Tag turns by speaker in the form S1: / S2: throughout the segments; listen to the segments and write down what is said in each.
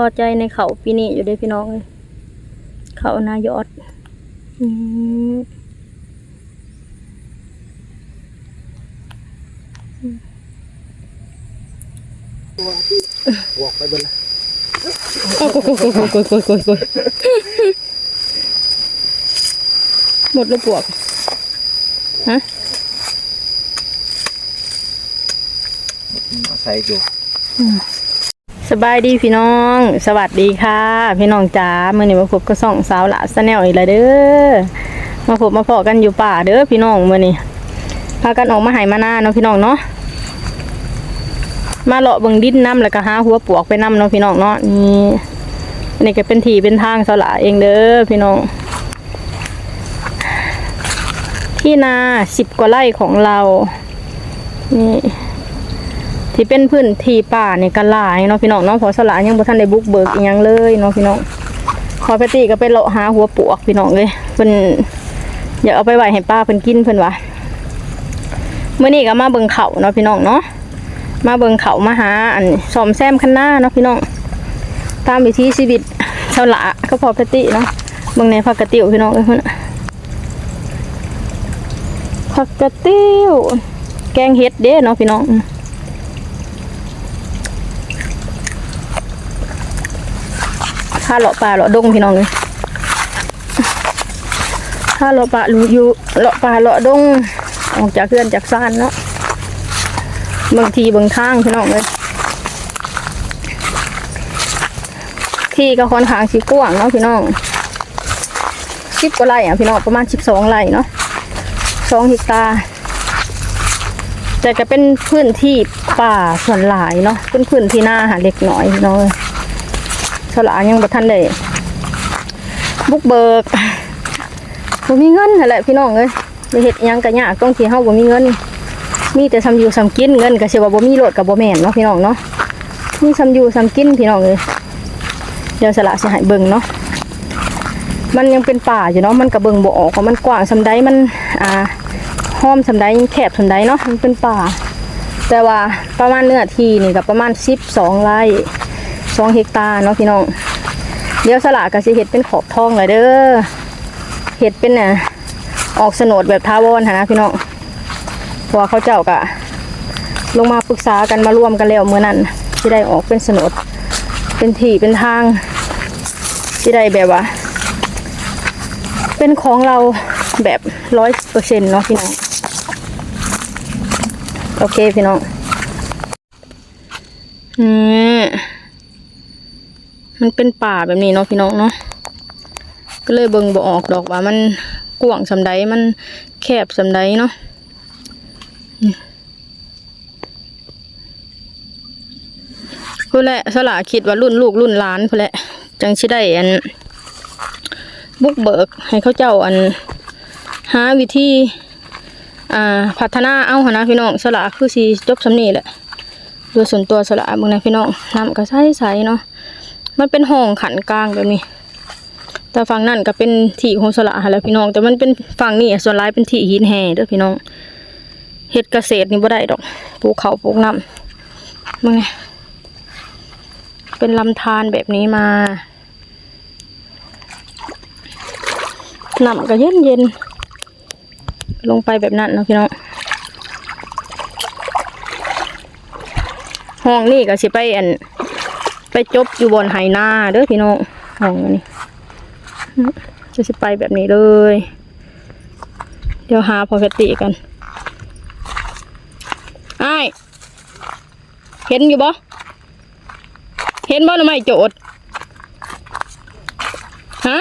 S1: พอใจในเขาปีนี้อยู่เด้อพี่น้องเอ้ยเขานายอดอืม
S2: วอกไปเบนละ
S1: โอ้โหโอ้โหโอ้โหโอ้โหโอ้โหหมดแล้วปวกฮะ
S2: อาศัยอยู่
S1: สบายดีพี่น้อง สวัสดีค่ะ พี่น้องจ๋าเมื่อนี้มาพบกับส่องสาวหละสแนลอีกแล้วเด้อมาพบมาพอกันอยู่ป่าเด้อพี่น้องเมื่อนี้พากันออกมาหายมาหน้าเนาะพี่น้องเนาะมาเลาะเบิ่งดินน้ำแล้วก็หาหัวปวกไปน้ำเนาะพี่น้องเนาะนี่อันนี้ก็เป็นทีเป็นทางสาวหละเองเด้อพี่น้อง ที่นาสิบกว่าไร่ของเรานี่ ที่เป็นพื้นที่ป่านี่ก็หลายเนาะพี่น้องเนาะพอสลายังบ่ทันได้บุกเบิกอีหยังเลยเนาะพี่น้องพอปติก็ไปเลาะหาหัวปวกพี่น้องเลยเพิ่นอยากเอาไปไหวให้ป้าเพิ่นกินเพิ่นว่ามื้อนี้ก็มาเบิ่งเขาเนาะพี่น้องเนาะมาเบิ่งเขามาหาอันซ่อมแซมคันหน้าเนาะพี่น้องตามวิถีชีวิตชาวละก็พอปติเนาะเบิ่งในผักกระติ๋วพี่น้องเอ้ยเพิ่นน่ะผักกระติ๋วแกงเห็ดเด้เนาะพี่น้อง ถ้าเลาะป่าเลาะดงพี่น้องเลยถ้าเลาะป่าอยู่อยู่เลาะป่าเลาะดงออกจากเพื่อนจากซ่านเนาะบางทีบางทางพี่น้องเลยที่ก็ค่อนข้างสีกว้างเนาะพี่น้องสิบกว่าไร่อะพี่น้องประมาณสิบสองไร่เนาะสองเฮกตาร์แต่ก็เป็นพื้นที่ป่าส่วนหลายเนาะเป็นพื้นที่หน้าหาเล็กน้อยพี่น้องเอ้ย สลายังบ่ทันได้บุกเบิกบ่มีเงินนั่นแหละพี่น้องเอ้ยไปเฮ็ดยังก็ยากต้องที่เฮาบ่มีเงิน มีแต่ซำอยู่ซำกินเงินก็สิว่าบ่มีโลดก็บ่แม่นเนาะพี่น้องเนาะมีซำอยู่ซำกินพี่น้องเอ้ยเดี๋ยวสละสิให้เบิ่งเนาะมันยังเป็นป่าอยู่เนาะมันก็เบิงบ่ออกมันกว้างซำใดมันอ่าห้อมซำใดแคบซำใดเนาะมันเป็นป่า แต่ว่าประมาณเนื้อที่นี่ก็ประมาณ12ไร่ สองเฮกตาร์เนาะพี่น้อง เดี๋ยวสละก็สิเห็ดเป็นขอบทองเลยเด้อ เห็ดเป็นน่ะออกโฉนดแบบทาวอนนะพี่น้องพราะว่าเขาเจ้ากะลงมาปรึกษากันมารวมกันแล้วเมื่อนั้นที่ได้ออกเป็นโฉนดเป็นที่เป็นทาง ที่ได้แบบว่า เป็นของเราแบบร้อยเปอร์เซ็นต์เนาะพี่น้อง โอเคพี่น้องอื มันเป็นป่าแบบนี้เนาะพี่น้องเนาะก็เลยเบิ่งบ่ออกดอกว่ามันกว้างสำใดมันแคบสำใดเนาะนี่พูดแหละสละคิดว่ารุ่นลูกรุ่นหลานพูดแหละจังสิได้อันบุกเบิกให้เขาเจ้าอันหาวิธีอ่าพัฒนาเอาหนะพี่น้องสละคือสีจบสำนีแหละโดยส่วนตัวสละเบิ่งนะพี่น้องน้ำก็ใสๆเนาะ มันเป็นห้องขันกลางแบบนี้ แต่ฝั่งนั่นก็เป็นที่ของสละหั่นแล้วพี่น้อง แต่มันเป็นฝั่งนี้ส่วนร้ายเป็นที่หินแห่เด้อพี่น้องเฮ็ดเกษตรนี่บ่ได้ดอกปลูกเขาปลูกน้ำมึงไงเป็นลำธารแบบนี้มาน้ำก็เย็นเย็นลงไปแบบนั้นนะพี่น้องห้องนี่ก็สิไปอัน ไปจบอยู่บนไหนาเด้อพี่น้องห้องนี้จะสิไปแบบนี้เลย เดี๋ยวหาพอกติกันไอ้เห็นอยู่บ่เห็นบ่ทำไมโจดฮะ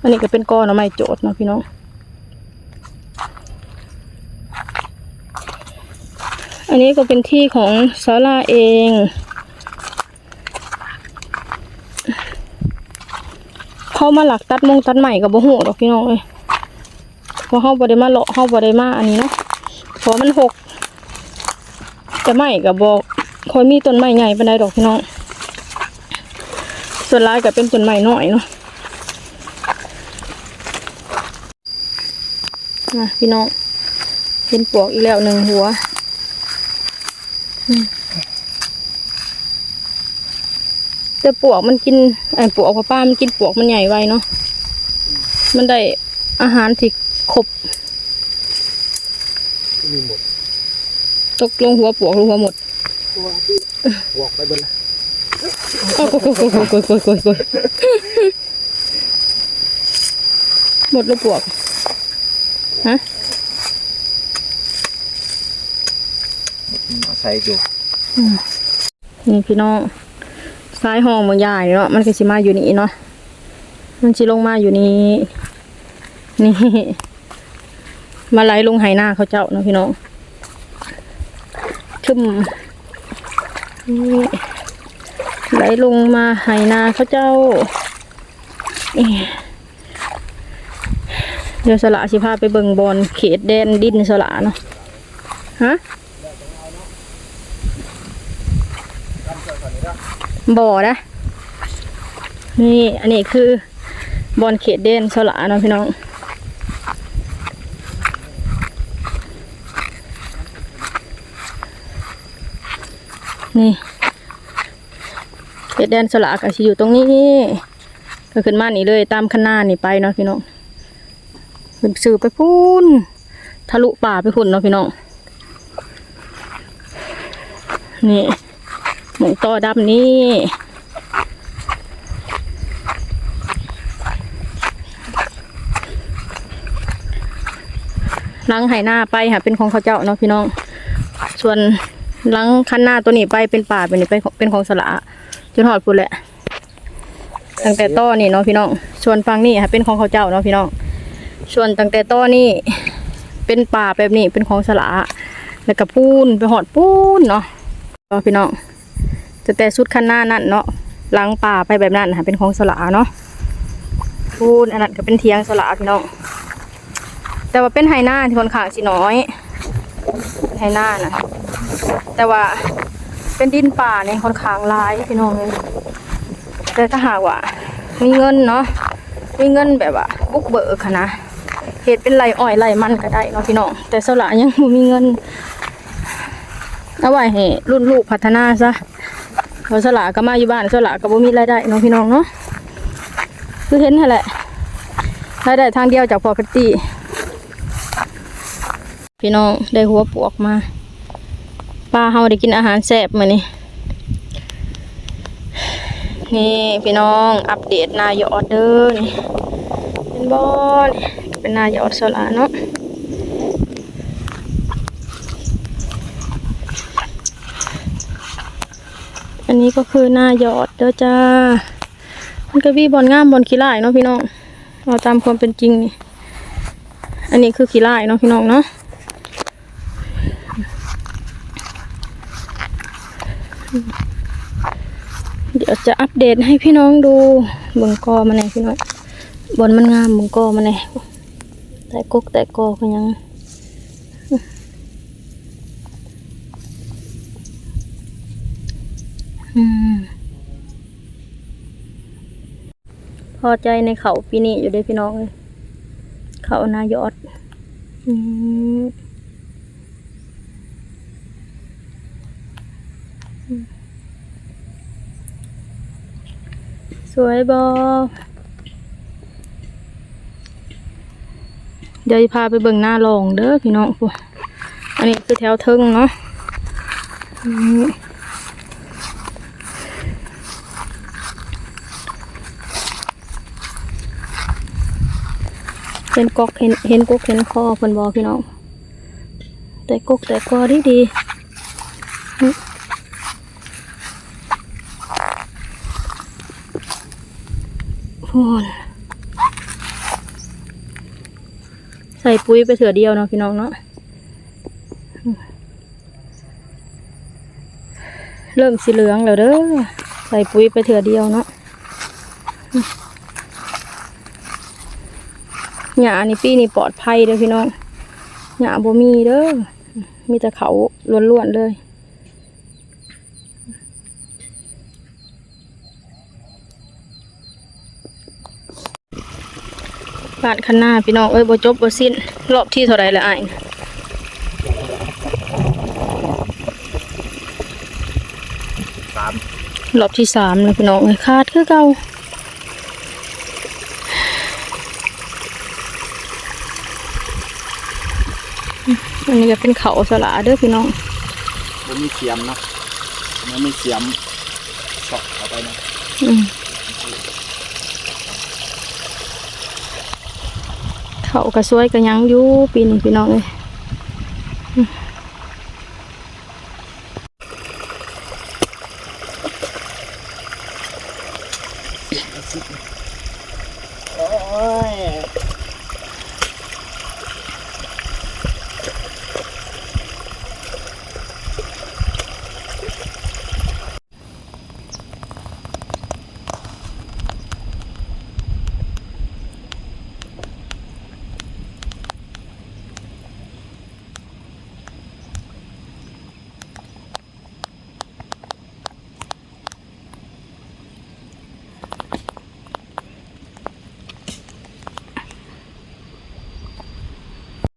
S1: อันนี้ก็เป็นก้อนทำไมโจดเนาะพี่น้อง อันนี้ก็เป็นที่ของซาร่าเอง เขามาหลักตัดมงตัดใหม่กับบ่หูดอกพี่น้องเลยพราะเขาบ่ได้มาเลาะเขาบ่ได้มาอันนี้เนาะเพราะมันหกแต่ใหม่กับบอกคอยมีต้นไม้ใหญ่ปานใดดอกพี่น้อง ส่วนร้ายก็เป็นต้นไม้น้อยเนาะนะพี่น้องเป็นปลวกอีกแล้วหนึ่งหัว แต่ปวกมันกินไอ้ปวกพ่อป้ามันกินปวกมันใหญ่ไวเนาะมันได้อาหารที่ครบ
S2: มีหมด
S1: ตกลงหัวปวกหรือหัวหมด
S2: ตัวที่บวกไปเบนละ
S1: โอ้โหโอ้โหโอ้โหโอ้โหโอ้โหโอ้โหหมดหรือปวกฮะ
S2: อาศัยอยู่
S1: นี่พี่น้องซ้ายห้องมืองใหญ่เนาะมันก็สิมาอยู่นี่เนาะมันสิลงมาอยู่นี่นี่ มาไหลลงไหหน้าเขาเจ้าเนาะพี่น้องขึ้นนี่ไหลลงมาไหนาเขาเจ้าเดี๋ยวสละสิพาไปเบิ่งบอลเขตแดนดินสละเนาะฮะ บ่อนะ นี่อันนี้คือบอลเขตเด่นสละเนาะพี่น้องนี่เขตแดนสละก็สิอยู่ตรงนี้ก็ขึ้นมานี่เลย ตามคันนานี่ไปเนาะพี่น้องขึ้นสื่อไปพูนทะลุป่าไปพุ่นเนาะพี่น้องนี่ ต่อดำนี่ลังไหหน้าไปค่ะเป็นของเขาเจ้าเนาะพี่น้อง ส่วนลังคันหน้าตัวนี้ไปเป็นป่าเป็นนี่ไปเป็นของสละจนหอดพูดแหละ ตั้งแต่ต้อนี่เนาะพี่น้อง ส่วนฟังนี่ค่ะเป็นของเขาเจ้าเนาะพี่น้อง ส่วนตั้งแต่ต้อนี่เป็นป่าแบบนี้เป็นของสละแล้วก็พูนไปหอดปูนเนเนาะพี่น้อง แต่แต่ชุดคันหน้านั่นเนาะล้างป่าไปแบบนั้นค่ะเป็นของสลาเนาะพูนอันนั้นก็เป็นเทียงสลาพี่น้องแต่ว่าเป็นไฮหน้าที่คนขางสิน้อยไฮหน้านะแต่ว่าเป็นดินป่าเนี่ยคนขางลายพี่น้องเลยแต่ถ้าหากว่ามีเงินเนาะมีเงินแบบว่าบุกเบิกค่ะนะเหตุเป็นไรอ้อยไรมันก็ได้เนาะพี่น้องแต่สลายังมีเงินเอาไว้ให้รุ่นลูกพัฒนาซะ เพอสละก็มาอยู่บ้านสละก็บ่มีรายได้เน้องพี่น้องเนาะคือเห็นแหละรายได้ทางเดียวจากพอพตีพี่น้องได้หัวปวกมาป้าเฮาได้กินอาหารแซ่บมื้อนี้นี่พี่น้องอัปเดตนายอดเด้อนี่เป็นบอลเป็นนายอดสละเนาะ อันนี้ก็คือหน้าหยอดเด้อจ้า มันก็มีบอลง่ามบอลขี้ไล่เนาะพี่น้องเอาตามความเป็นจริงนี่ อันนี้คือขี้ไล่เนาะพี่น้องเนาะเดี๋ยวจะอัปเดตให้พี่น้องดูเบิ่งกอมาแน่พี่น้องบอลมันงามเบิ่งกอมาแน่แต่กกแต่กอก็ยัง พอใจในเขาปีนี้อยู่เด้อพี่น้องเลยเขานายอดสวยบอเดี๋ยวจะพาไปเบิ่งหน้าลองเด้อพี่น้องอันนี้คือแถวเทิงเนาะอืม เห็นกอกเห็นเห็นกกเห็นคอเพิ่นบอกพี่น้อง แต่กกแต่คอดีดีพูนใส่ปุ๋ยไปเถื่อเดียวเนาะพี่น้องเนาะเริ่มสีเหลืองแล้วเด้อใส่ปุ๋ยไปเถื่อเดียวเนาะ หญ้านี่ปีนี่ปลอดภัยเด้อพี่น้องหญ้าบ่มีเด้อมีแต่เขาล้วนๆเลยบ้านคันหน้าพี่น้องเอ้ยบ่จบบ่สิ้น รอบที่เท่าไรแล้วอ้าย
S2: สาม
S1: รอบที่สามเลยพี่น้องเอ้ยขาดคือเก่า อันนี้ก็เป็นเขาสละเด้อพี่น้อง
S2: มันมีเสียมเนาะมันมีเสียมเจาะเข้าไปนะ
S1: อืมเขากระซวยกระยังอยู่ปีนี้พี่น้องเลย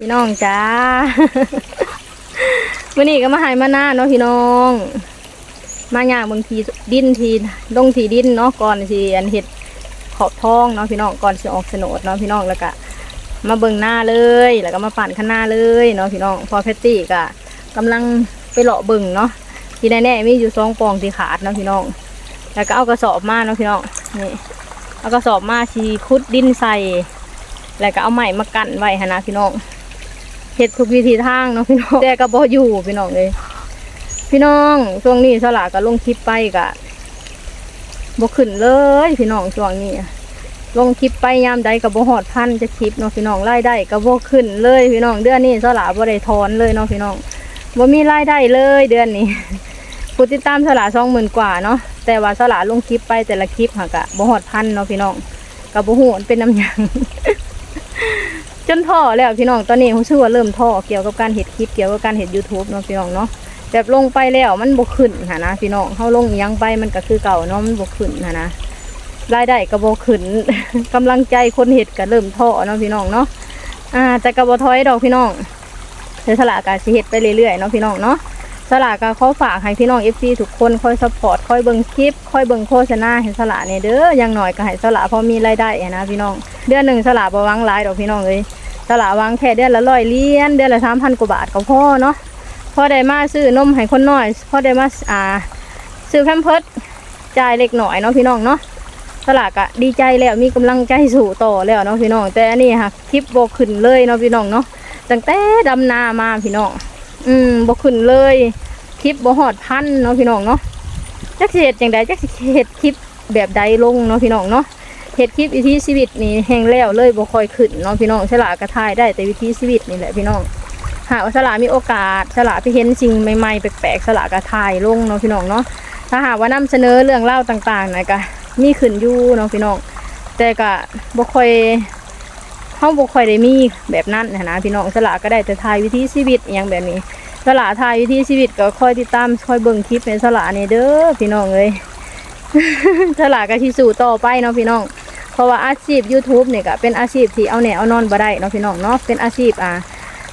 S1: พี่น้องจ้าวันนี้ก็มาหายมาหน้าเนาะพี่น้อง มาหยางบางทีดินทีลงทีดินเนาะก่อนสิอันเห็ดขอบท้องเนาะพี่น้องก่อนสิออกโฉนดเนาะพี่น้องแล้วก็มาเบิ่งหน้าเลยแล้วก็มาปั่นข้างหน้าเลยเนาะพี่น้องพอเพตตี้ก็กำลังไปเลาะเบิ่งเนาะที่แน่ๆมีอยู่สองปองที่ขาดเนาะพี่น้อง แล้วก็เอากระสอบมาเนาะพี่น้องนี่เอากระสอบมาชีคุดดินใส่ แล้วก็เอาไม้มากั้นไว้หนนะพี่น้อง เฮ็ดทุกวิธีทางเนาะพี่น้องแต่ก็บ่อยู่พี่น้องเลยพี่น้องช่วงนี้สลาก็ลงคลิปไปกะบ่ขึ้นเลยพี่น้องช่วงนี้อะลงคลิปไปยามใดก็บ่ฮอดพันจะคลิปเนาะพี่น้องรายได้ก็บ่ขึ้นเลยพี่น้องเดือนนี้สลาบ่ได้ถอนเลยเนาะพี่น้องบ่มีรายได้เลยเดือนนี้ผู้ติดตามสลา20,000กว่าเนาะแต่ว่าสลาลงคลิปไปแต่ละคลิปหักอะบ่ฮอดพันเนาะพี่น้องก็บ่ฮู้มันเป็นน้ำยัง จนท่อแล้วพี่น้องตอนนี้ผมชื่อว่าเริ่มท่อเกี่ยวกับการเห็ดคลิปเกี่ยวกับการเห็ดยูทูบเนาะพี่น้องเนาะแบบลงไปแล้วมันบกขึ้นหะนะพี่น้องเขาลงยังไปมันก็คือเก่าเนาะมันบกขึ้นหะนะรายได้ก็บขึ้นกำลังใจคนเห็ดก็เริ่มท่อเนาะพี่น้องเนาะอ่าแต่ก็บ่ถอยดอกพี่น้องเสียสลากาสิเห็ดไปเรื่อยๆเนาะพี่น้องเนาะ สลากาขอฝากให้พี่น้อง FC ทุกคนคอยซัพพอร์ตคอยเบิ่งคลิปคอยเบิ่งโฆษณาให้สลาเนี่ยเด้ออย่างหน่อยก็ให้สลาพอมีรายได้อะนะพี่น้อง เดือนหนึ่งสลาบ่วังหลายดอกพี่น้องเลยตลาวางแค่เดือนละร้อยเหรียญเดือนละสามพันกว่าบาทก็พอเนาะพอได้มาซื้อนมให้คนน้อยพอได้มาอ่าซื้อแพมเพิร์ดจ่ายเล็กหน่อยเนาะพี่น้องเนาะตลาดก็ดีใจแล้วมีกำลังใจสู่ต่อแล้วเนาะพี่น้องแต่อันนี้ค่ะคลิปโบกขึ้นเลยเนาะพี่น้องเนาะตั้งแต่ดำนามาพี่น้อง อืมบกขึ้นเลย คลิปบหอดพันเนาะพี่น้องเนาะจักสิเฮ็ดจังใดจักสิเฮ็ดคลิปแบบใดลงเนาะพี่น้องเนาะเฮ็ดคลิปวิถีชีวิตนี่แห้งแล้วเลยบ่ค่อยขึ้นเนาะพี่น้องฉลาดกระทายได้แต่วิถีชีวิตนี่แหละพี่น้องหากว่าฉลาดมีโอกาสฉลาดไปเห็นสิ่งใหม่ๆแปลกๆฉลาดกระทายลงเนาะพี่น้องเนาะถ้าหากว่านำเสนอเรื่องเล่าต่างๆนะก็มีขึ้นอยู่เนาะพี่น้องแต่ก็บ่ค่อย เฮาบ่ค่อยได้มีแบบนั้นนะนะพี่น้องฉลาก็ได้แต่ทายวิถีชีวิตอย่างแบบนี้ฉลาทายวิถีชีวิตก็คอยติดตามคอยเบิ่งคลิปในฉลาดนี่เด้อพี่น้องเอ้ยฉลาดก็สิสู่ต่อไปเนาะพี่น้อง เพราะว่าอาชีพ YouTube เนี่ยก็เป็นอาชีพที่เอาแน่เอานอนบ่ได้เนาะพี่น้องเนาะเป็นอาชีพอ่า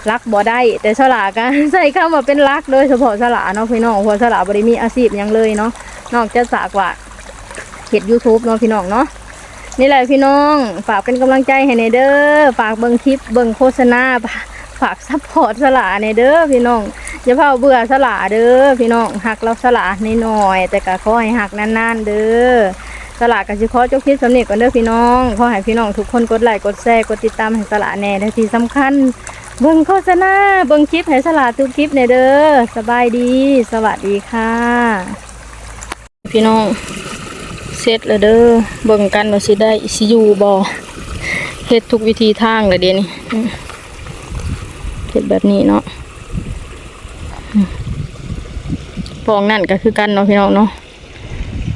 S1: รักบ่ได้ แต่สลาก็ใส่คำว่าเป็นรักโดยเฉพาะสลาเนาะพี่น้องเพราะสลาบ่ได้มีอาชีพยังเลยเนาะนอกจากสากว่าเฮ็ด YouTube เนาะพี่น้องเนาะ นี่แหละพี่น้อง ฝากเป็นกำลังใจให้ในเด้อฝากเบิ่งคลิปเบิ่งโฆษณาฝากซัพพอร์ตสลาในเด้อพี่น้องอย่าเผาเบื่อสลาเด้อพี่น้องหักเราสลาน้อย แต่ก็ขอให้หักนานๆเด้อสลากกับชิคอจกคิดสำเนียกกันเด้อพี่น้องขอให้พี่น้องทุกคนกดไลค์กดแชร์กดติดตามให้สลาแน่และที่สำคัญเบิ่งโฆษณาเบิ่งคลิปให้สลาทุกคลิปในเด้อสบายดี สวัสดีค่ะ พี่น้อง เสร็จแล้วเด้อเบิ่งกันว่าสิได้สิอยู่บ่เฮ็ดทุกวิธีทางเลยเดี๋ยวนี้เฮ็ดแบบนี้เนาะปองนั่นก็คือกันเนาะพี่น้องเนาะ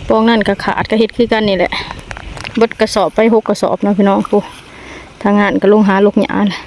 S1: ปองนั่นก็ขาดก็เฮ็ดคือกันนี่แหละบดกระสอบไปหกกระสอบเนาะพี่น้องปูทางงานก็ลงหาลูกหยาแหละ